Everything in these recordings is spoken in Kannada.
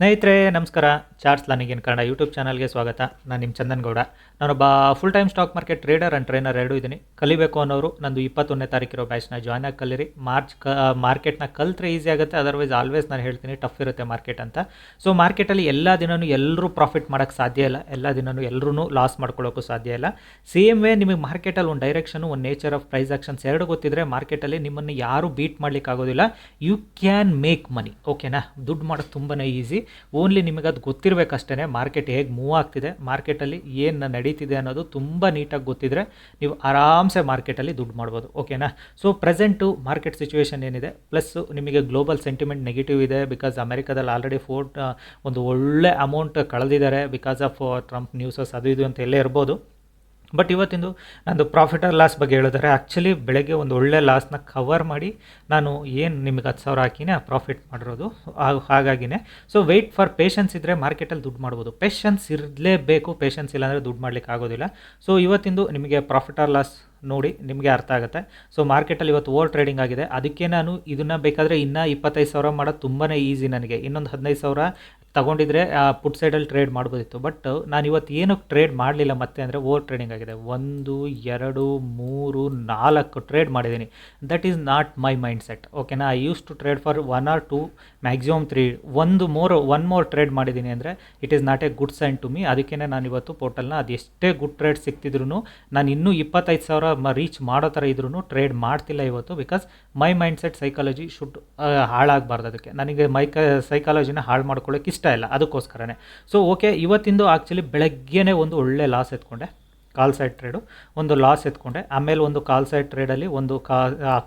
ಸ್ನೇಹಿತರೆ, ನಮಸ್ಕಾರ. ಚಾರ್ಟ್ಸ್ ಲರ್ನಿಂಗ್ ಕನ್ನಡ ಯೂಟ್ಯೂಬ್ ಚಾನಲ್ಗೆ ಸ್ವಾಗತ. ನಾನು ನಿಮ್ಮ ಚಂದನ್ ಗೌಡ ನಾನೊಬ್ಬ full time stock market trader and trainer ಎರಡೂ ಇದ್ದೀನಿ ಕಲಿಬೇಕು ಅನ್ನೋರು ನಂದು ಇಪ್ಪತ್ತೊಂದನೇ ತಾರೀಕಿರೋ ಬ್ಯಾಚ್ನ ಜಾಯ್ನ್ ಆಗಿ ಕಲಿರಿ. ಮಾರ್ಚ್ ಕ ಮಾರ್ಕೆಟ್ನ ಕಲ್ತ್ರೆ ಈಸಿ ಆಗುತ್ತೆ. ಅದರ್ವೈಸ್ ಆಲ್ವೇಸ್ ನಾನು ಹೇಳ್ತೀನಿ ಟಫ್ ಇರುತ್ತೆ ಮಾರ್ಕೆಟ್ ಅಂತ. ಸೊ ಮಾರ್ಕೆಟಲ್ಲಿ ಎಲ್ಲ ದಿನವೂ ಎಲ್ಲರೂ ಪ್ರಾಫಿಟ್ ಮಾಡೋಕ್ಕೆ ಸಾಧ್ಯ ಇಲ್ಲ. ಎಲ್ಲ ದಿನವೂ ಎಲ್ಲರೂ ಲಾಸ್ ಮಾಡ್ಕೊಳ್ಳೋಕ್ಕೂ ಸಾಧ್ಯ ಇಲ್ಲ. ಸೇಮ್ ವೇ ನಿಮಗೆ ಮಾರ್ಕೆಟಲ್ಲಿ ಒಂದು ಡೈರೆಕ್ಷನು ಒಂದು ನೇಚರ್ ಆಫ್ ಪ್ರೈಸ್ ಆಕ್ಷನ್ಸ್ ಎರಡು ಗೊತ್ತಿದ್ರೆ ಮಾರ್ಕೆಟಲ್ಲಿ ನಿಮ್ಮನ್ನು ಯಾರೂ ಬೀಟ್ ಮಾಡ್ಲಿಕ್ಕೆ ಆಗೋದಿಲ್ಲ ಯು ಕ್ಯಾನ್ ಮೇಕ್ ಮನಿ ಓಕೆನಾ ದುಡ್ಡು ಮಾಡೋದು ತುಂಬಾ ಈಸಿ ಓನ್ಲಿ ನಿಮಗೆ ಅದು ಗೊತ್ತಿರಬೇಕಷ್ಟೇ ಮಾರ್ಕೆಟ್ ಹೇಗೆ ಮೂವ್ ಆಗ್ತಿದೆ ಮಾರ್ಕೆಟಲ್ಲಿ ಏನು ನಡೀತಿದೆ ಅನ್ನೋದು ತುಂಬ ನೀಟಾಗಿ ಗೊತ್ತಿದ್ರೆ ನೀವು ಆರಾಮ್ಸೆ ಮಾರ್ಕೆಟಲ್ಲಿ ದುಡ್ಡು ಮಾಡ್ಬೋದು ಓಕೆನಾ ಸೊ ಪ್ರೆಸೆಂಟು ಮಾರ್ಕೆಟ್ ಸಿಚುವೇಶನ್ ಏನಿದೆ ಪ್ಲಸ್ಸು ನಿಮಗೆ ಗ್ಲೋಬಲ್ ಸೆಂಟಿಮೆಂಟ್ ನೆಗೆಟಿವ್ ಇದೆ ಬಿಕಾಸ್ ಅಮೆರಿಕಾದಲ್ಲಿ ಆಲ್ರೆಡಿ ಫೋರ್ ಒಂದು ಒಳ್ಳೆ ಅಮೌಂಟ್ ಕಳೆದಿದ್ದಾರೆ ಬಿಕಾಸ್ ಆಫ್ ಟ್ರಂಪ್ ನ್ಯೂಸಸ್ ಅದು ಇದು ಅಂತ ಎಲ್ಲೇ ಇರ್ಬೋದು. ಬಟ್ ಇವತ್ತಿಂದು ನಂದು ಪ್ರಾಫಿಟ್ ಆರ್ ಲಾಸ್ ಬಗ್ಗೆ ಹೇಳಿದರೆ ಆ್ಯಕ್ಚುಲಿ ಬೆಳಗ್ಗೆ ಒಂದು ಒಳ್ಳೆ ಲಾಸ್ನ ಕವರ್ ಮಾಡಿ ನಾನು ಏನು ನಿಮಗೆ ಹತ್ತು ಸಾವಿರ ಹಾಕಿನೇ ಪ್ರಾಫಿಟ್ ಮಾಡಿರೋದು. ಹಾಗಾಗಿನೇ. ಸೊ ವೆಯ್ಟ್ ಫಾರ್ ಪೇಷನ್ಸ್ ಇದ್ದರೆ ಮಾರ್ಕೆಟಲ್ಲಿ ದುಡ್ಡು ಮಾಡ್ಬೋದು. ಪೇಷನ್ಸ್ ಇರಲೇಬೇಕು. ಪೇಷನ್ಸ್ ಇಲ್ಲಾಂದರೆ ದುಡ್ಡು ಮಾಡ್ಲಿಕ್ಕೆ ಆಗೋದಿಲ್ಲ. ಸೊ ಇವತ್ತಿಂದು ನಿಮಗೆ ಪ್ರಾಫಿಟ್ ಆರ್ ಲಾಸ್ ನೋಡಿ ನಿಮಗೆ ಅರ್ಥ ಆಗುತ್ತೆ. ಸೊ ಮಾರ್ಕೆಟಲ್ಲಿ ಇವತ್ತು ಓವರ್ ಟ್ರೇಡಿಂಗ್ ಆಗಿದೆ. ಅದಕ್ಕೆ ನಾನು ಇದನ್ನು ಬೇಕಾದರೆ ಇನ್ನೂ ಇಪ್ಪತ್ತೈದು ಸಾವಿರ ಮಾಡೋದು ತುಂಬಾ ಈಸಿ ನನಗೆ. ಇನ್ನೊಂದು ಹದಿನೈದು ಸಾವಿರ ತಗೊಂಡಿದ್ರೆ ಪುಟ್ ಸೈಡಲ್ಲಿ ಟ್ರೇಡ್ ಮಾಡ್ಬೋದಿತ್ತು. ಬಟ್ ನಾನು ಇವತ್ತು ಏನಕ್ಕೆ ಟ್ರೇಡ್ ಮಾಡಲಿಲ್ಲ ಮತ್ತೆ ಅಂದರೆ ಓವರ್ ಟ್ರೇಡಿಂಗ್ ಆಗಿದೆ. ಒಂದು, ಎರಡು, ಮೂರು, ನಾಲ್ಕು ಟ್ರೇಡ್ ಮಾಡಿದ್ದೀನಿ. That is not my mindset ಓಕೆನಾ I use to trade for one or two maximum three ಒಂದು ಮೋರ್ ಒನ್ ಮೋರ್ ಟ್ರೇಡ್ ಮಾಡಿದ್ದೀನಿ ಅಂದರೆ it is not a good sign to me ಅದಕ್ಕೆ ನಾನು ಇವತ್ತು ಪೋರ್ಟಲ್ನ ಅದು ಎಷ್ಟೇ ಗುಡ್ ಟ್ರೇಡ್ ಸಿಕ್ತಿದ್ರು ನಾನು ಇನ್ನೂ ಇಪ್ಪತ್ತೈದು ಸಾವಿರ ರೀಚ್ ಮಾಡೋ ಥರ ಇದ್ರೂ ಟ್ರೇಡ್ ಮಾಡ್ತಿಲ್ಲ ಇವತ್ತು because my mindset psychology should ಹಾಳಾಗಬಾರ್ದು ಅದಕ್ಕೆ. ನನಗೆ ಮೈ ಸೈಕಾಲಜಿನ ಹಾಳು ಮಾಡ್ಕೊಳ್ಳೋಕೆ ಇಷ್ಟ ಇಲ್ಲ ಅದಕ್ಕೋಸ್ಕರನೇ. ಸೊ ಓಕೆ ಇವತ್ತಿಂದು ಆ್ಯಕ್ಚುಲಿ ಬೆಳಗ್ಗೆನೇ ಒಂದು ಒಳ್ಳೆ ಲಾಸ್ ಎತ್ಕೊಂಡೆ. ಕಾಲ್ ಸೈಡ್ ಟ್ರೇಡು ಒಂದು ಲಾಸ್ ಎತ್ಕೊಂಡೆ. ಆಮೇಲೆ ಒಂದು ಕಾಲ್ ಸೈಡ್ ಟ್ರೇಡಲ್ಲಿ ಒಂದು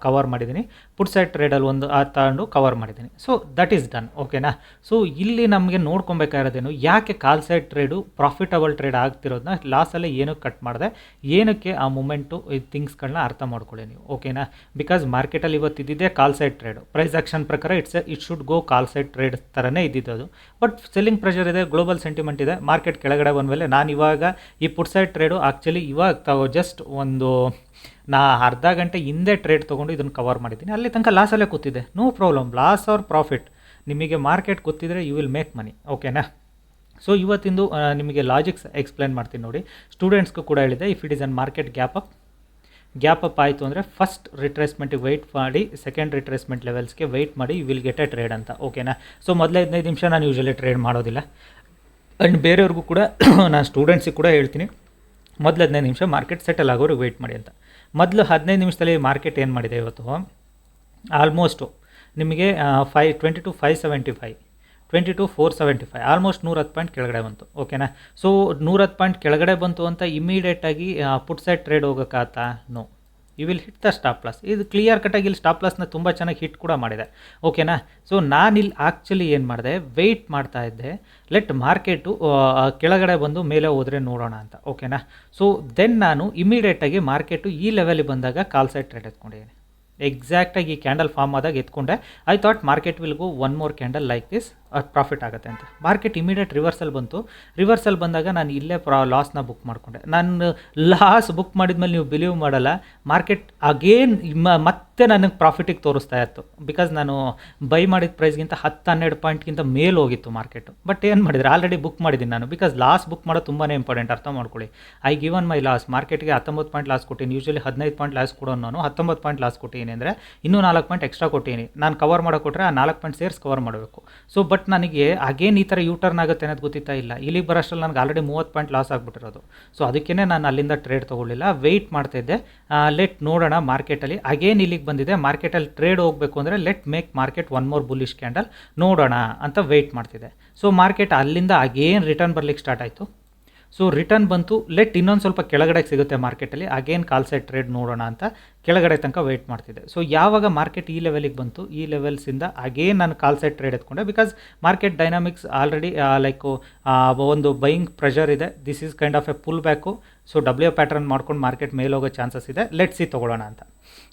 ಕವರ್ ಮಾಡಿದ್ದೀನಿ. ಪುಟ್ ಸೈಡ್ ಟ್ರೇಡಲ್ಲಿ ಒಂದು, ಆ, ತಗೊಂಡು ಕವರ್ ಮಾಡಿದ್ದೀನಿ. ಸೊ ದಟ್ ಈಸ್ ಡನ್ ಓಕೆನಾ ಸೊ ಇಲ್ಲಿ ನಮಗೆ ನೋಡ್ಕೊಬೇಕಾಗಿರೋದೇನು, ಯಾಕೆ call side trade profitable trade ಆಗ್ತಿರೋದನ್ನ ಲಾಸಲ್ಲೇ ಏನಕ್ಕೆ ಕಟ್ ಮಾಡಿದೆ. ಏನಕ್ಕೆ ಆ ಮೂಮೆಂಟು ಈ ಥಿಂಗ್ಸ್ಗಳನ್ನ ಅರ್ಥ ಮಾಡ್ಕೊಳ್ಳಿ ನೀವು. ಓಕೆನಾ ಬಿಕಾಸ್ ಮಾರ್ಕೆಟಲ್ಲಿ ಇವತ್ತು ಇದ್ದಿದ್ದೇ call side trade price action ಪ್ರಕಾರ it's it should go call side trade ಥರನೇ ಇದ್ದಿದ್ದು ಬಟ್ ಸೆಲ್ಲಿಂಗ್ ಪ್ರೆಷರ್ ಇದೆ ಗ್ಲೋಬಲ್ ಸೆಂಟಿಮೆಂಟ್ ಇದೆ ಮಾರ್ಕೆಟ್ ಕೆಳಗಡೆ ಬಂದ ಮೇಲೆ ನಾನು ಇವಾಗ ಈ ಪುಟ್ ಸೈಡ್ ಟ್ರೇಡು ಆ್ಯಕ್ಚುಲಿ ಇವಾಗ ತಾವು ಜಸ್ಟ್ ಒಂದು, ನಾ ಅರ್ಧ ಗಂಟೆ ಹಿಂದೆ ಟ್ರೇಡ್ ತೊಗೊಂಡು ಇದನ್ನು ಕವರ್ ಮಾಡಿದ್ದೀನಿ. ಅಲ್ಲಿ ತನಕ ಲಾಸಲ್ಲೇ ಕೂತಿದೆ no problem loss or profit ನಿಮಗೆ ಮಾರ್ಕೆಟ್ ಗೊತ್ತಿದ್ರೆ ಯು ವಿಲ್ ಮೇಕ್ ಮನಿ ಓಕೆನಾ ಸೊ ಇವತ್ತಿಂದು ನಿಮಗೆ ಲಾಜಿಕ್ಸ್ ಎಕ್ಸ್ಪ್ಲೇನ್ ಮಾಡ್ತೀನಿ ನೋಡಿ. ಸ್ಟೂಡೆಂಟ್ಸ್ಗೂ ಕೂಡ ಹೇಳಿದೆ if it is an market gap up gap up ಆಯಿತು ಅಂದರೆ ಫಸ್ಟ್ ರಿಟ್ರೇಸ್ಮೆಂಟಿಗೆ ವೆಯ್ಟ್ ಮಾಡಿ ಸೆಕೆಂಡ್ ರಿಟ್ರೇಸ್ಮೆಂಟ್ ಲೆವೆಲ್ಸ್ಗೆ ವೆಯ್ಟ್ ಮಾಡಿ you will get a trade ಅಂತ. ಓಕೆನಾ ಸೊ ಮೊದಲ ಹದಿನೈದು ನಿಮಿಷ ನಾನು ಯೂಶಲಿ ಟ್ರೇಡ್ ಮಾಡೋದಿಲ್ಲ. ಆ್ಯಂಡ್ ಬೇರೆಯವ್ರಿಗೂ ಕೂಡ ನಾನು ಸ್ಟೂಡೆಂಟ್ಸಿಗೆ ಕೂಡ ಹೇಳ್ತೀನಿ. ಮೊದಲು ಹದಿನೈದು ನಿಮಿಷ ಮಾರ್ಕೆಟ್ ಸೆಟಲ್ ಆಗೋರಿಗೆ ವೆಯ್ಟ್ ಮಾಡಿ ಅಂತ. ಮೊದಲು ಹದಿನೈದು ನಿಮಿಷದಲ್ಲಿ ಮಾರ್ಕೆಟ್ ಏನು ಮಾಡಿದೆ ಇವತ್ತು? ಆಲ್ಮೋಸ್ಟು ನಿಮಗೆ five twenty two five seventy five twenty two four seventy five almost ನೂರ ಹತ್ತು ಪಾಯಿಂಟ್ ಕೆಳಗಡೆ ಬಂತು ಓಕೆನಾ ಸೊ ನೂರತ್ತು ಪಾಯಿಂಟ್ ಕೆಳಗಡೆ ಬಂತು ಅಂತ ಇಮಿಡಿಯೇಟಾಗಿ put side trade ಹೋಗೋಕ್ಕಾಗತ್ತಾ no you will hit the stop loss ಇದು ಕ್ಲಿಯರ್ ಕಟ್ಟಾಗಿ ಇಲ್ಲಿ ಸ್ಟಾಪ್ ಲಾಸ್ನ ತುಂಬ ಚೆನ್ನಾಗಿ ಹಿಟ್ ಕೂಡ ಮಾಡಿದೆ. ಓಕೆನಾ ಸೊ ನಾನಿಲ್ಲಿ ಆ್ಯಕ್ಚುಲಿ ಏನು ಮಾಡಿದೆ? ವೆಯ್ಟ್ ಮಾಡ್ತಾ ಇದ್ದೆ. ಲೆಟ್ ಮಾರ್ಕೆಟು ಕೆಳಗಡೆ ಬಂದು ಮೇಲೆ ಹೋದರೆ ನೋಡೋಣ ಅಂತ. ಓಕೆನಾ ಸೊ ದೆನ್ ನಾನು ಇಮಿಡಿಯೇಟಾಗಿ ಮಾರ್ಕೆಟು ಈ ಲೆವೆಲಿಗೆ ಬಂದಾಗ ಕಾಲ್ ಸೈಡ್ ಟ್ರೇಡ್ ಎತ್ಕೊಂಡಿದ್ದೀನಿ. ಎಕ್ಸಾಕ್ಟಾಗಿ ಈ ಕ್ಯಾಂಡಲ್ ಫಾರ್ಮ್ ಆದಾಗ ಎತ್ಕೊಂಡೆ. I thought market will go one more candle like this profit ಆಗುತ್ತೆ ಅಂತ. ಮಾರ್ಕೆಟ್ ಇಮಿಡಿಯೇಟ್ ರಿವರ್ಸಲ್ ಬಂತು. ರಿವರ್ಸಲ್ ಬಂದಾಗ ನಾನು ಇಲ್ಲೇ ಪ್ರಾ ಲಾಸ್ನ ಬುಕ್ ಮಾಡಿಕೊಂಡೆ. ನಾನು ಲಾಸ್ ಬುಕ್ ಮಾಡಿದ್ಮೇಲೆ ನೀವು ಬಿಲೀವ್ ಮಾಡಲ್ಲ ಮಾರ್ಕೆಟ್ ಅಗೇನ್ ಮತ್ತೆ ನನಗೆ ಪ್ರಾಫಿಟಿಗೆ ತೋರಿಸ್ತಾ ಇತ್ತು. ಬಿಕಾಸ್ ನಾನು ಬೈ ಮಾಡಿದ ಪ್ರೈಸ್ಗಿಂತ ಹತ್ತು ಹನ್ನೆರಡು ಪಾಯಿಂಟ್ಗಿಂತ ಮೇಲೆ ಹೋಗಿತ್ತು ಮಾರ್ಕೆಟು ಬಟ್ ಏನು ಮಾಡಿದ್ರೆ? ಆಲ್ರೆಡಿ ಬುಕ್ ಮಾಡಿದ್ದೀನಿ ನಾನು. ಬಿಕಾಸ್ ಲಾಸ್ ಬುಕ್ ಮಾಡೋದು ತುಂಬಾ ಇಂಪಾರ್ಟೆಂಟ್ ಅರ್ಥ ಮಾಡ್ಕೊಳ್ಳಿ. ಐ ಗಿವನ್ ಮೈ ಲಾಸ್ ಮಾರ್ಕೆಟ್ಗೆ ಹತ್ತೊಂಬತ್ತು ಪಾಯಿಂಟ್ ಲಾಸ್ ಕೊಟ್ಟಿನಿ. ಯೂಶಲಿ ಹದಿನೈದು ಪಾಯಿಂಟ್ ಲಾಸ್ ಕೊಡೋನು ನಾನು. ಹತ್ತೊಂಬತ್ತು ಪಾಯಿಂಟ್ ಲಾಸ್ ಕೊಟ್ಟಿದ್ದೀನಿ ಅಂದರೆ ಇನ್ನೂ ನಾಲ್ಕು ಪಾಯಿಂಟ್ ಎಕ್ಸ್ಟ್ರಾ ಕೊಟ್ಟಿದ್ದೀನಿ ನಾನು ಕವರ್ ಮಾಡೋ ಕೊಟ್ಟರೆ ಆ ನಾಲ್ಕು ಪಾಯಿಂಟ್ ಸೇರ್ಸ್ ಕವರ್ ಮಾಡಬೇಕು. ಸೊ ಬಟ್ ನನಗೆ ಅಗೇನ್ ಈ ಥರ ಯೂ ಟರ್ನ್ ಆಗುತ್ತೆ ಅನ್ನೋದು ಗೊತ್ತಿತ್ತಾ ಇಲ್ಲ. ಇಲ್ಲಿಗೆ ಬರೋಷ್ಟರಲ್ಲಿ ನನಗೆ ಆಲ್ರೆಡಿ ಮೂವತ್ತು ಪಾಯಿಂಟ್ ಲಾಸ್ ಆಗಿಬಿಟ್ಟಿರೋದು. ಸೊ ಅದಕ್ಕೇ ನಾನು ಅಲ್ಲಿಂದ ಟ್ರೇಡ್ ತೊಗೊಳ್ಳಿಲ್ಲ. ವೆಯ್ಟ್ ಮಾಡ್ತಾಯಿದ್ದೆ ಲೆಟ್ ನೋಡೋಣ ಮಾರ್ಕೆಟಲ್ಲಿ ಅಗೇನ್ ಇಲ್ಲಿಗೆ ಬಂದಿದೆ. ಮಾರ್ಕೆಟಲ್ಲಿ ಟ್ರೇಡ್ ಹೋಗಬೇಕು ಅಂದರೆ let make market one more bullish candle ನೋಡೋಣ ಅಂತ ವೆಯ್ಟ್ ಮಾಡ್ತಿದ್ದೆ. ಸೊ ಮಾರ್ಕೆಟ್ ಅಲ್ಲಿಂದ ಅಗೇನ್ ರಿಟರ್ನ್ ಬರ್ಲಿಕ್ಕೆ ಸ್ಟಾರ್ಟ್ ಆಯಿತು. ಸೊ ರಿಟರ್ನ್ ಬಂತು. ಲೆಟ್ ಇನ್ನೊಂದು ಸ್ವಲ್ಪ ಕೆಳಗಡೆ ಸಿಗುತ್ತೆ ಮಾರ್ಕೆಟಲ್ಲಿ ಅಗೇನ್ ಕಾಲ್ ಸೈಡ್ ಟ್ರೇಡ್ ನೋಡೋಣ ಅಂತ ಕೆಳಗಡೆ ತನಕ ವೆಯ್ಟ್ ಮಾಡ್ತಿದ್ದೆ. ಸೊ ಯಾವಾಗ ಮಾರ್ಕೆಟ್ ಈ ಲೆವೆಲಿಗೆ ಬಂತು, ಈ ಲೆವೆಲ್ಸಿಂದ ಅಗೇನ್ ನಾನು call side trade ಎತ್ಕೊಂಡೆ. Because market dynamics already like ಒಂದು ಬೈಯಿಂಗ್ ಪ್ರೆಷರ್ ಇದೆ. This is kind of a pullback so W pattern ಮಾಡ್ಕೊಂಡು ಮಾರ್ಕೆಟ್ ಮೇಲೆ ಹೋಗೋ ಚಾನ್ಸಸ್ ಇದೆ. ಲೆಟ್ ಸಿ ತೊಗೊಳ್ಳೋಣ ಅಂತ.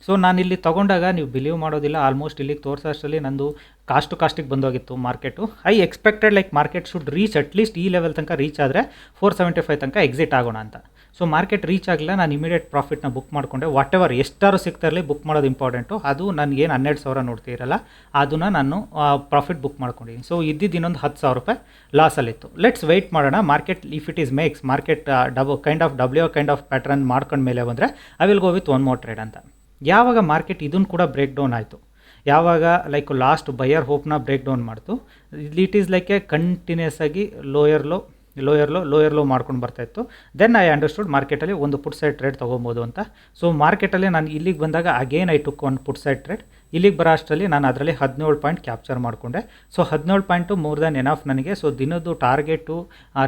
ಸೊ ನಾನು ಇಲ್ಲಿ ತೊಗೊಂಡಾಗ ನೀವು ಬಿಲೀವ್ ಮಾಡೋದಿಲ್ಲ. ಆಲ್ಮೋಸ್ಟ್ ಇಲ್ಲಿಗೆ ತೋರಿಸೋಷ್ಟರಲ್ಲಿ ನಂದು ಕಾಸ್ಟ್ ಕಾಸ್ಟಿಗೆ ಬಂದೋಗಿತ್ತು market I expected like market should reach at least ಈ ಲೆವೆಲ್ ತನಕ ರೀಚ್ ಆದರೆ ಫೋರ್ ಸೆವೆಂಟಿ ಫೈವ್ ತನಕ ಎಕ್ಸಿಟ್ ಆಗೋಣ ಅಂತ. ಸೊ ಮಾರ್ಕೆಟ್ ರೀಚ್ ಆಗಲಿಲ್ಲ. ನಾನು ಇಮಿಡಿಯೇಟ್ ಪ್ರಾಫಿಟ್ನ ಬುಕ್ ಮಾಡಿಕೊಂಡೆ. ವಾಟ್ ಎವರ್ ಎಷ್ಟಾರು ಸಿಗ್ತಾ ಬುಕ್ ಮಾಡೋದು ಇಂಪಾರ್ಟೆಂಟು ಅದು ನನಗೇನು ಹನ್ನೆರಡು ಸಾವಿರ ನೋಡ್ತಿರಲ್ಲ ಅದನ್ನು ನಾನು ಪ್ರಾಫಿಟ್ ಬುಕ್ ಮಾಡ್ಕೊಂಡಿದ್ದೀನಿ ಸೊ ಇದ್ದಿದ್ದು ಇನ್ನೊಂದು ಹತ್ತು ಸಾವಿರ ರೂಪಾಯಿ ಲಾಸಲ್ಲಿತ್ತು ಲೆಟ್ಸ್ ವೆಯ್ಟ್ ಮಾಡೋಣ. Market if it is makes market dub kind of W kind of pattern ಮಾಡ್ಕೊಂಡ ಮೇಲೆ ಬಂದರೆ I will go with one more trade ಅಂತ. ಯಾವಾಗ ಮಾರ್ಕೆಟ್ ಇದನ್ನು ಕೂಡ ಬ್ರೇಕ್ ಡೌನ್ ಆಯಿತು. ಯಾವಾಗ ಲೈಕ್ ಲಾಸ್ಟ್ ಬಯರ್ ಹೋಪ್ನ ಬ್ರೇಕ್ ಡೌನ್ ಮಾಡ್ತು. It is like a continuous ಆಗಿ lower low lower low lower low ಮಾಡ್ಕೊಂಡು ಬರ್ತಾ ಇತ್ತು. ದೆನ್ ಐ ಅಂಡರ್ಸ್ಟುಡ್ ಮಾರ್ಕೆಟಲ್ಲಿ ಒಂದು ಪುಟ್ ಸೈಡ್ ಟ್ರೇಡ್ ತೊಗೊಬೋದು ಅಂತ. ಸೊ ಮಾರ್ಕೆಟಲ್ಲಿ ನಾನು ಇಲ್ಲಿಗೆ ಬಂದಾಗ ಅಗೇನ್ ಐ ಟುಕ್ ಒಂದು ಪುಟ್ ಸೈಡ್ ಟ್ರೇಡ್ ಇಲ್ಲಿಗೆ ಬರೋ ಅಷ್ಟರಲ್ಲಿ ನಾನು ಅದರಲ್ಲಿ ಹದಿನೇಳು ಪಾಯಿಂಟ್ ಕ್ಯಾಪ್ಚರ್ ಮಾಡಿಕೊಂಡೆ. ಸೊ ಹದಿನೇಳು ಪಾಯಿಂಟು ಮೋರ್ ದ್ಯಾನ್ ಎನಫ್ ನನಗೆ. ಸೊ ದಿನದ್ದು ಟಾರ್ಗೆಟು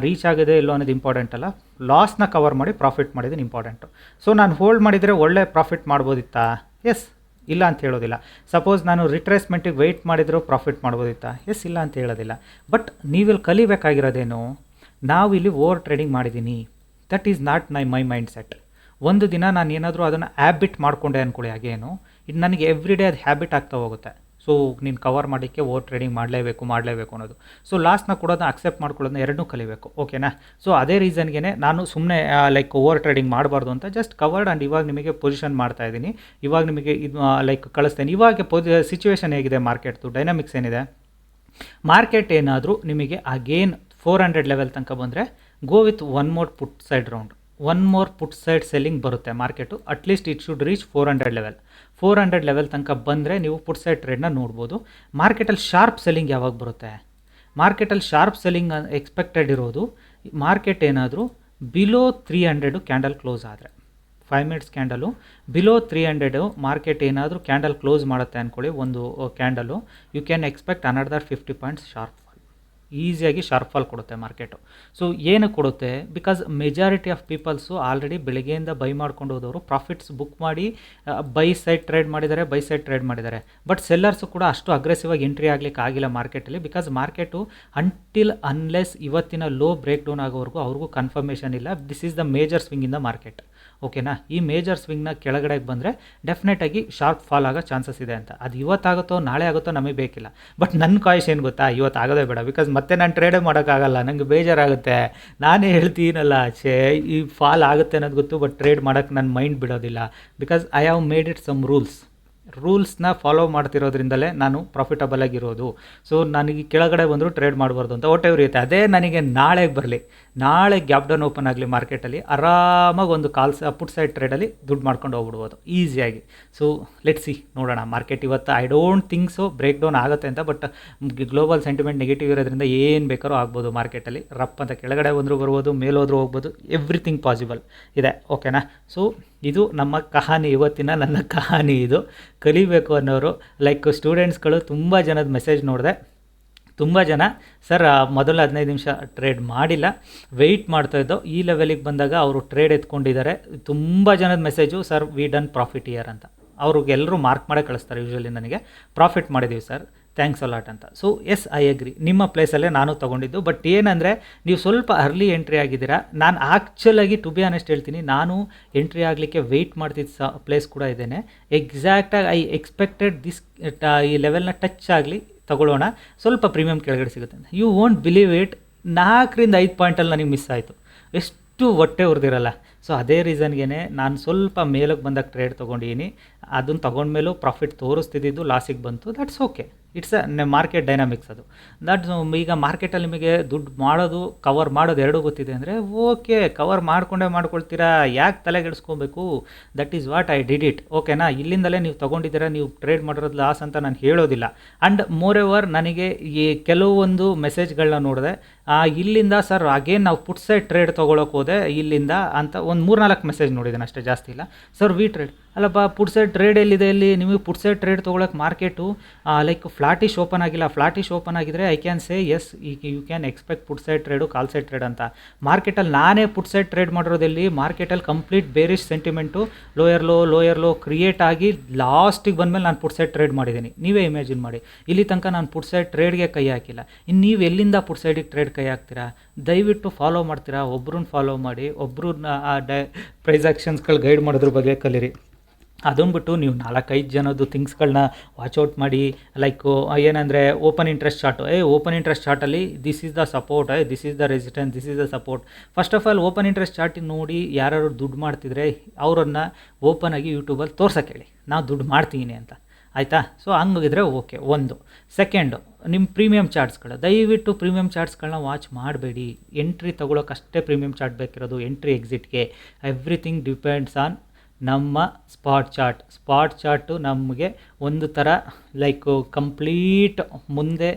ರೀಚ್ ಆಗಿದೆ ಇಲ್ಲೋ ಅನ್ನೋದು ಇಂಪಾರ್ಟೆಂಟ್ ಅಲ್ಲ. ಲಾಸ್ನ ಕವರ್ ಮಾಡಿ ಪ್ರಾಫಿಟ್ ಮಾಡಿದ್ದೀನಿ ಇಂಪಾರ್ಟೆಂಟು ಸೊ ನಾನು ಹೋಲ್ಡ್ ಮಾಡಿದರೆ ಒಳ್ಳೆ ಪ್ರಾಫಿಟ್ ಮಾಡ್ಬೋದಿತ್ತಾ? ಎಸ್ ಇಲ್ಲ ಅಂತ ಹೇಳೋದಿಲ್ಲ. ಸಪೋಸ್ ನಾನು ರಿಟ್ರೇಸ್ಮೆಂಟಿಗೆ ವೆಯ್ಟ್ ಮಾಡಿದರೂ ಪ್ರಾಫಿಟ್ ಮಾಡ್ಬೋದಿತ್ತಾ? ಎಸ್ ಇಲ್ಲ ಅಂತ ಹೇಳೋದಿಲ್ಲ. ಬಟ್ ನೀವಿಲ್ಲಿ ಕಲಿಬೇಕಾಗಿರೋದೇನು? ನಾವು ಇಲ್ಲಿ ಓವರ್ ಟ್ರೇಡಿಂಗ್ ಮಾಡಿದ್ದೀನಿ ದಟ್ ಈಸ್ ನಾಟ್ ನೈ ಮೈ ಮೈಂಡ್ ಸೆಟ್ ಒಂದು ದಿನ ನಾನು ಏನಾದರೂ ಅದನ್ನು ಹ್ಯಾಬಿಟ್ ಮಾಡಿಕೊಂಡೆ ಅಂದ್ಕೊಳ್ಳಿ ಹಾಗೇನು? ಇದು ನನಗೆ ಎವ್ರಿ ಡೇ ಅದು ಹ್ಯಾಬಿಟ್ ಆಗ್ತಾ ಹೋಗುತ್ತೆ. ಸೊ ನೀನು ಕವರ್ ಮಾಡೋಕ್ಕೆ ಓವರ್ ಟ್ರೇಡಿಂಗ್ ಮಾಡಲೇಬೇಕು ಮಾಡಲೇಬೇಕು ಅನ್ನೋದು. ಸೊ ಕೂಡ ಕೊಡೋದನ್ನ ಅಕ್ಸೆಪ್ಟ್ ಮಾಡ್ಕೊಳ್ಳೋದನ್ನ ಎರಡನ್ನೂ ಕಲಿಬೇಕು ಓಕೆನಾ ಸೊ ಅದೇ ರೀಸನ್ಗೆ ನಾನು ಸುಮ್ಮನೆ ಲೈಕ್ ಓವರ್ ಟ್ರೇಡಿಂಗ್ ಮಾಡಬಾರ್ದು ಅಂತ ಜಸ್ಟ್ ಕವರ್ಡ್ ಆ್ಯಂಡ್ ಇವಾಗ ನಿಮಗೆ ಪೊಸಿಷನ್ ಮಾಡ್ತಾ ಇದ್ದೀನಿ. ಇವಾಗ ನಿಮಗೆ ಇದು ಲೈಕ್ ಕಳಿಸ್ತೇನೆ. ಇವಾಗ ಪೊಸಿ ಸಿಚುವೇಶನ್ ಹೇಗಿದೆ ಮಾರ್ಕೆಟ್ದು ಡೈನಾಮಿಕ್ಸ್ ಏನಿದೆ? ಮಾರ್ಕೆಟ್ ಏನಾದರೂ ನಿಮಗೆ ಅಗೇನ್ ಫೋರ್ ಹಂಡ್ರೆಡ್ ಲೆವೆಲ್ ತನಕ ಬಂದರೆ go with one more put side round one more put side selling ಬರುತ್ತೆ market at least it should reach four hundred level four hundred level ತನಕ ಬಂದರೆ ನೀವು ಪುಟ್ ಸೈಡ್ ಟ್ರೇಡ್ನ ನೋಡ್ಬೋದು. ಮಾರ್ಕೆಟಲ್ಲಿ ಶಾರ್ಪ್ ಸೆಲ್ಲಿಂಗ್ ಯಾವಾಗ ಬರುತ್ತೆ? ಮಾರ್ಕೆಟಲ್ಲಿ ಶಾರ್ಪ್ ಸೆಲ್ಲಿಂಗ್ ಎಕ್ಸ್ಪೆಕ್ಟೆಡ್ ಇರೋದು ಮಾರ್ಕೆಟ್ ಏನಾದರೂ below three hundred candle close ಆದರೆ. Five minutes candle below three hundred market ಏನಾದರೂ ಕ್ಯಾಂಡಲ್ ಕ್ಲೋಸ್ ಮಾಡುತ್ತೆ ಅಂದ್ಕೊಳ್ಳಿ ಒಂದು candle you can expect another fifty points sharp ಈಸಿಯಾಗಿ ಶಾರ್ಪ್ ಫಾಲ್ ಕೊಡುತ್ತೆ ಮಾರ್ಕೆಟು. ಸೊ ಏನು ಕೊಡುತ್ತೆ? Because majority of peoples already ಬೆಳಗ್ಗೆಯಿಂದ ಬೈ ಮಾಡ್ಕೊಂಡು ಹೋದವರು ಪ್ರಾಫಿಟ್ಸ್ ಬುಕ್ ಮಾಡಿ ಬೈ ಸೈಡ್ ಟ್ರೇಡ್ ಮಾಡಿದ್ದಾರೆ ಬೈ ಸೈಡ್ ಟ್ರೇಡ್ ಮಾಡಿದ್ದಾರೆ. ಬಟ್ ಸೆಲ್ಲರ್ಸು ಕೂಡ ಅಷ್ಟು ಅಗ್ರೆಸಿವ್ ಆಗಿ ಎಂಟ್ರಿ ಆಗಲಿಕ್ಕೆ ಆಗಿಲ್ಲ ಮಾರ್ಕೆಟಲ್ಲಿ ಬಿಕಾಸ್ ಮಾರ್ಕೆಟು ಅಂಟಿಲ್ ಅನ್ಲೆಸ್ ಇವತ್ತಿನ ಲೋ ಬ್ರೇಕ್ ಡೌನ್ ಆಗೋವರೆಗೂ ಅವ್ರಿಗೂ ಕನ್ಫರ್ಮೇಷನ್ ಇಲ್ಲ. This is the major swing in the market ಓಕೆನಾ ಈ ಮೇಜರ್ ಸ್ವಿಂಗ್ನ ಕೆಳಗಡೆಗೆ ಬಂದರೆ ಡೆಫಿನೆಟಾಗಿ ಶಾರ್ಪ್ ಫಾಲ್ ಆಗೋ ಚಾನ್ಸಸ್ ಇದೆ ಅಂತ. ಅದು ಇವತ್ತಾಗುತ್ತೋ, ನಾಳೆ ಆಗುತ್ತೋ ನಮಗೆ ಬೇಕಿಲ್ಲ. ಬಟ್ ನನ್ನ ಕಾಯ್ಸ್ ಏನು ಗೊತ್ತಾ? ಇವತ್ತು ಆಗೋದೇ ಬೇಡ. ಬಿಕಾಸ್ ಮತ್ತೆ ನಾನು ಟ್ರೇಡೇ ಮಾಡೋಕ್ಕಾಗಲ್ಲ ನನಗೆ ಬೇಜಾರಾಗುತ್ತೆ. ನಾನೇ ಹೇಳ್ತೀನಲ್ಲ, ಛೇ, ಈ ಫಾಲ್ ಆಗುತ್ತೆ ಅನ್ನೋದು ಗೊತ್ತು ಬಟ್ ಟ್ರೇಡ್ ಮಾಡೋಕ್ಕೆ ನನ್ನ ಮೈಂಡ್ ಬಿಡೋದಿಲ್ಲ. Because I have made it some rules ರೂಲ್ಸ್ನ follow ಮಾಡ್ತಿರೋದ್ರಿಂದಲೇ ನಾನು ಪ್ರಾಫಿಟಬಲ್ ಆಗಿರೋದು. ಸೊ ನನಗೆ ಕೆಳಗಡೆ ಬಂದರೂ ಟ್ರೇಡ್ ಮಾಡಬಾರ್ದು ಅಂತ ಒಟ್ಟೆ ಉರಿಯುತ್ತೆ. ಅದೇ ನನಗೆ ನಾಳೆಗೆ ಬರಲಿ. ನಾಳೆ ಗ್ಯಾಪ್ ಡೌನ್ ಓಪನ್ ಆಗಲಿ ಮಾರ್ಕೆಟಲ್ಲಿ ಆರಾಮಾಗಿ ಒಂದು ಕಾಲ್ಸ್ ಪುಟ್ ಸೈಡ್ ಟ್ರೇಡಲ್ಲಿ ದುಡ್ಡು ಮಾಡ್ಕೊಂಡು ಹೋಗ್ಬಿಡ್ಬೋದು. ಈಸಿಯಾಗಿ ಸೊ ಲೆಟ್ ಸಿ ನೋಡೋಣ. ಮಾರ್ಕೆಟ್ ಇವತ್ತು I don't think so break down ಆಗುತ್ತೆ ಅಂತ ಬಟ್ ಗ್ಲೋಬಲ್ ಸೆಂಟಿಮೆಂಟ್ ನೆಗೆಟಿವ್ ಇರೋದ್ರಿಂದ ಏನು ಬೇಕಾದ್ರೂ ಆಗ್ಬೋದು ಮಾರ್ಕೆಟಲ್ಲಿ ರಪ್ ಅಂತ ಕೆಳಗಡೆ ಬಂದರೂ ಬರ್ಬೋದು ಮೇಲೋದ್ರೂ ಹೋಗ್ಬೋದು. ಎವ್ರಿಥಿಂಗ್ ಪಾಸಿಬಲ್ ಇದೆ. ಓಕೆನಾ ಸೊ ಇದು ನಮ್ಮ ಕಹಾನಿ ಇವತ್ತಿನ ನನ್ನ ಕಹಾನಿ ಇದು. ಕಲಿಬೇಕು ಅನ್ನೋರು ಲೈಕ್ ಸ್ಟೂಡೆಂಟ್ಸ್ಗಳು ತುಂಬ ಜನದ ಮೆಸೇಜ್ ನೋಡಿದೆ. ತುಂಬ ಜನ, ಸರ್ ಮೊದಲು ಹದಿನೈದು ನಿಮಿಷ ಟ್ರೇಡ್ ಮಾಡಿಲ್ಲ ವೆಯ್ಟ್ ಮಾಡ್ತಾಯಿದ್ದೋ ಈ ಲೆವೆಲಿಗೆ ಬಂದಾಗ ಅವರು ಟ್ರೇಡ್ ಎತ್ಕೊಂಡಿದ್ದಾರೆ ತುಂಬ ಜನದ message sir we done profit year ಅಂತ. ಅವ್ರಿಗೆಲ್ಲರೂ ಮಾರ್ಕ್ ಮಾಡೇ ಕಳಿಸ್ತಾರೆ ಯೂಶ್ವಲಿ ನನಗೆ. ಪ್ರಾಫಿಟ್ ಮಾಡಿದ್ದೀವಿ ಸರ್ ಥ್ಯಾಂಕ್ಸ್ ಅಲಾಟ್ ಅಂತ. ಸೊ ಎಸ್ ಐ ಅಗ್ರಿ ನಿಮ್ಮ ಪ್ಲೇಸಲ್ಲೇ ನಾನು ತೊಗೊಂಡಿದ್ದು. ಬಟ್ ಏನಂದರೆ, ನೀವು ಸ್ವಲ್ಪ ಅರ್ಲಿ ಎಂಟ್ರಿ ಆಗಿದ್ದೀರಾ? ನಾನು ಆ್ಯಕ್ಚುಲಾಗಿ ಟು ಬಿ ಆನೆಸ್ಟ್ ಹೇಳ್ತೀನಿ, ನಾನು ಎಂಟ್ರಿ ಆಗಲಿಕ್ಕೆ ವೆಯ್ಟ್ ಮಾಡ್ತಿದ್ದ ಸ ಪ್ಲೇಸ್ ಕೂಡ ಇದ್ದೇನೆ ಎಕ್ಸಾಕ್ಟಾಗಿ ಐ ಎಕ್ಸ್ಪೆಕ್ಟೆಡ್ ದಿಸ್ ಈ ಲೆವೆಲ್ನ ಟಚ್ ಆಗಲಿ ತಗೊಳ್ಳೋಣ. ಸ್ವಲ್ಪ ಪ್ರೀಮಿಯಂ ಕೆಳಗಡೆ ಸಿಗುತ್ತೆ ಯು ವೋಂಟ್ ಬಿಲೀವ್ ಇಟ್ ನಾಲ್ಕರಿಂದ ಐದು ಪಾಯಿಂಟಲ್ಲಿ ನನಗೆ ಮಿಸ್ ಆಯಿತು. ಎಷ್ಟು ಹೊಟ್ಟೆ ಉರಿದಿರಲ್ಲ. ಸೊ ಅದೇ ರೀಸನ್ಗೆ ನಾನು ಸ್ವಲ್ಪ ಮೇಲಕ್ಕೆ ಬಂದಾಗ ಟ್ರೇಡ್ ತೊಗೊಂಡಿದ್ದೀನಿ ಅದನ್ನು ತೊಗೊಂಡ್ಮೇಲೂ ಪ್ರಾಫಿಟ್ ತೋರಿಸ್ತಿದ್ದು ಲಾಸಿಗೆ ಬಂತು. That's okay it's a market dynamics ಅದು. ದಟ್ ಈಗ ಮಾರ್ಕೆಟಲ್ಲಿ ನಿಮಗೆ ದುಡ್ಡು ಮಾಡೋದು ಕವರ್ ಮಾಡೋದು ಎರಡೂ ಗೊತ್ತಿದೆ ಅಂದರೆ ಓಕೆ ಕವರ್ ಮಾಡ್ಕೊಂಡೇ ಮಾಡ್ಕೊಳ್ತೀರಾ? ಯಾಕೆ ತಲೆಗೆಡಿಸ್ಕೊಬೇಕು? That is what I did it ಓಕೆನಾ ಇಲ್ಲಿಂದಲೇ ನೀವು ತೊಗೊಂಡಿದ್ದೀರಾ? ನೀವು ಟ್ರೇಡ್ ಮಾಡಿರೋದು ಲಾಸ್ ಅಂತ ನಾನು ಹೇಳೋದಿಲ್ಲ. ಆ್ಯಂಡ್ ಮೋರ್ ಎವರ್ ನನಗೆ ಈ ಕೆಲವೊಂದು ಮೆಸೇಜ್ಗಳನ್ನ ನೋಡಿದೆ ಇಲ್ಲಿಂದ ಸರ್ ಅಗೇನ್ ನಾವು ಪುಟ್ ಸೈಡ್ ಟ್ರೇಡ್ ತೊಗೊಳಕ್ಕೆ ಹೋದೆ, ಇಲ್ಲಿಂದ ಅಂತ ಒಂದು ಮೂರ್ನಾಲ್ಕು ಮೆಸೇಜ್ ನೋಡಿದ್ದೇನೆ ಅಷ್ಟೇ, ಜಾಸ್ತಿ ಇಲ್ಲ. ಸರ್ ವಿ ಟ್ರೇಡ್ ಅಲ್ಲಪ್ಪ ಸೈಡ್ ಟ್ರೇಡ್ ಎಲ್ಲಿದೆ ಇಲ್ಲಿ? ನಿಮಗೆ ಪುಟ್ ಸೈಡ್ ಟ್ರೇಡ್ ತೊಗೊಳಕ್ಕೆ ಮಾರ್ಕೆಟು ಲೈಕ್ ಫ್ಲಾಟಿಶ್ ಓಪನ್ ಆಗಿಲ್ಲ. ಫ್ಲಾಟಿಶ್ ಓಪನ್ ಆಗಿದ್ರೆ ಐ ಕ್ಯಾನ್ ಸೇ ಎಸ್ ಈ you can expect put side trade call trade ಅಂತ. ಮಾರ್ಕೆಟಲ್ಲಿ ನಾನೇ ಪುಟ್ ಸೈಡ್ ಟ್ರೇಡ್ ಮಾಡಿರೋದಲ್ಲಿ ಮಾರ್ಕೆಟಲ್ಲಿ complete bearish sentiment lower low lower low create ಆಗಿ ಲಾಸ್ಟಿಗೆ ಬಂದಮೇಲೆ ನಾನು ಪುಟ್ ಸೈಡ್ ಟ್ರೇಡ್ ಮಾಡಿದ್ದೀನಿ. ನೀವೇ ಇಮ್ಯಾಜಿನ್ ಮಾಡಿ. ಇಲ್ಲಿ ತನಕ ನಾನು ಪುಟ್ ಸೈಡ್ ಟ್ರೇಡ್ಗೆ ಕೈ ಹಾಕಿಲ್ಲ. ಇನ್ನು ನೀವು ಎಲ್ಲಿಂದ ಪುಟ್ ಸೈಡಿಗೆ ಟ್ರೇಡ್ ಕೈ ಹಾಕ್ತೀರಾ? ದಯವಿಟ್ಟು ಫಾಲೋ ಮಾಡ್ತೀರಾ? ಒಬ್ರನ್ನ ಫಾಲೋ ಮಾಡಿ, ಒಬ್ರನ್ನ, ಆ ಡೈ ಪ್ರೈಸ್ ಆ್ಯಕ್ಷನ್ಸ್ಗಳು ಗೈಡ್ ಮಾಡೋದ್ರ ಬಗ್ಗೆ ಕಲೀರಿ. ಅದನ್ನು ಬಿಟ್ಟು ನೀವು ನಾಲ್ಕೈದು ಜನದ್ದು ಥಿಂಗ್ಸ್ಗಳನ್ನ ವಾಚ್ಔಟ್ ಮಾಡಿ ಲೈಕ್ ಏನಂದರೆ ಓಪನ್ ಇಂಟ್ರೆಸ್ಟ್ ಚಾರ್ಟು ಏ ಓಪನ್ ಇಂಟ್ರೆಸ್ಟ್ ಚಾರ್ಟಲ್ಲಿ ದಿಸ್ ಇಸ್ ದ ಸಪೋರ್ಟ್ ಏ this is the resistance this is the support first of all open interest ಚಾರ್ಟಿಗೆ ನೋಡಿ ಯಾರು ದುಡ್ಡು ಮಾಡ್ತಿದ್ರೆ ಅವರನ್ನು ಓಪನ್ ಆಗಿ ಯೂಟ್ಯೂಬಲ್ಲಿ ತೋರ್ಸೋಕ್ಕೆ ಹೇಳಿ. ನಾವು ದುಡ್ಡು ಮಾಡ್ತೀನಿ ಅಂತ. ಆಯಿತಾ? ಸೊ ಹಂಗಿದ್ರೆ ಓಕೆ ಒಂದು. ಸೆಕೆಂಡು ನಿಮ್ಮ ಪ್ರೀಮಿಯಂ ಚಾರ್ಟ್ಸ್ಗಳು ದಯವಿಟ್ಟು ಪ್ರೀಮಿಯಂ ಚಾರ್ಟ್ಸ್ಗಳನ್ನ ವಾಚ್ ಮಾಡಬೇಡಿ. ಎಂಟ್ರಿ ತೊಗೊಳೋಕ್ಕಷ್ಟೇ ಪ್ರೀಮಿಯಂ ಚಾರ್ಟ್ ಬೇಕಿರೋದು ಎಂಟ್ರಿ ಎಕ್ಸಿಟ್ಗೆ ಎವ್ರಿಥಿಂಗ್ ಡಿಪೆಂಡ್ಸ್ ಆನ್ ನಮ್ಮ ಸ್ಪಾಟ್ ಚಾರ್ಟ್ ಸ್ಪಾಟ್ ಚಾರ್ಟು ನಮಗೆ ಒಂದು ಥರ ಲೈಕ್ ಕಂಪ್ಲೀಟ್ ಮುಂದೆ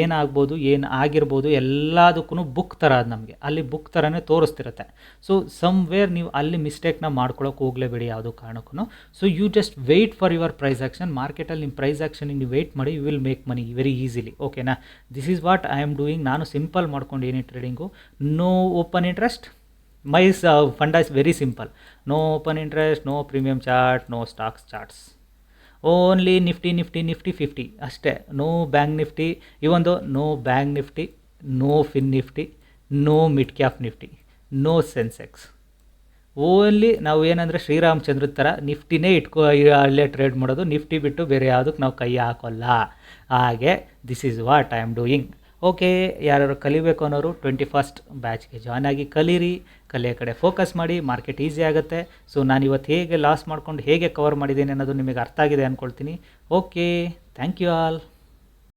ಏನಾಗ್ಬೋದು, ಏನು ಆಗಿರ್ಬೋದು ಎಲ್ಲದಕ್ಕೂ ಬುಕ್ ಥರ ಅದು ನಮಗೆ. ಅಲ್ಲಿ ಬುಕ್ ಥರನೇ ತೋರಿಸ್ತಿರುತ್ತೆ. ಸೊ ಸಮ್ವೇರ್ ನೀವು ಅಲ್ಲಿ ಮಿಸ್ಟೇಕ್ನ ಮಾಡ್ಕೊಳ್ಳೋಕೆ ಹೋಗಲೇಬೇಡಿ ಯಾವುದೋ ಕಾರಣಕ್ಕೂ so you just wait for your price action ಮಾರ್ಕೆಟಲ್ಲಿ ನಿಮ್ಮ ಪ್ರೈಸ್ ಆ್ಯಕ್ಷನಿಗೆ ನೀವು ವೆಯ್ಟ್ ಮಾಡಿ you will make money very easily ಓಕೆನಾ this is what I am doing ನಾನು ಸಿಂಪಲ್ ಮಾಡ್ಕೊಂಡು ಏನೇ trading no open interest my funda is very simple no open interest no premium chart no stocks charts only Nifty Nifty Nifty fifty ಅಷ್ಟೇ no bank Nifty ಇವೊಂದು no bank Nifty no fin Nifty no mid cap Nifty no Sensex only ನಾವು ಏನಂದರೆ ಶ್ರೀರಾಮಚಂದ್ರ ಥರ ನಿಫ್ಟಿನೇ ಇಟ್ಕೋ ಅಲ್ಲೇ ಟ್ರೇಡ್ ಮಾಡೋದು. ನಿಫ್ಟಿ ಬಿಟ್ಟು ಬೇರೆ ಯಾವುದಕ್ಕೆ ನಾವು ಕೈ ಹಾಕೋಲ್ಲ. ಹಾಗೆ this is what I am doing okay ಯಾರು ಕಲಿಬೇಕು ಅನ್ನೋರು ಟ್ವೆಂಟಿ ಫಸ್ಟ್ ಬ್ಯಾಚ್ಗೆ ಜಾಯ್ನ್ ಆಗಿ ಕಲೀರಿ ಕಲಿಯೋ ಕಡೆ ಫೋಕಸ್ ಮಾಡಿ, ಮಾರ್ಕೆಟ್ ಈಸಿ ಆಗುತ್ತೆ. ಸೊ, ನಾನು ಇವತ್ತು ಹೇಗೆ ಲಾಸ್ ಮಾಡ್ಕೊಂಡು ಹೇಗೆ ಕವರ್ ಮಾಡಿದ್ದೀನಿ ಅನ್ನೋದು ನಿಮಗೆ ಅರ್ಥ ಆಗಿದೆ ಅಂದ್ಕೊಳ್ತೀನಿ ಓಕೆ, ಥ್ಯಾಂಕ್ ಯು ಆಲ್.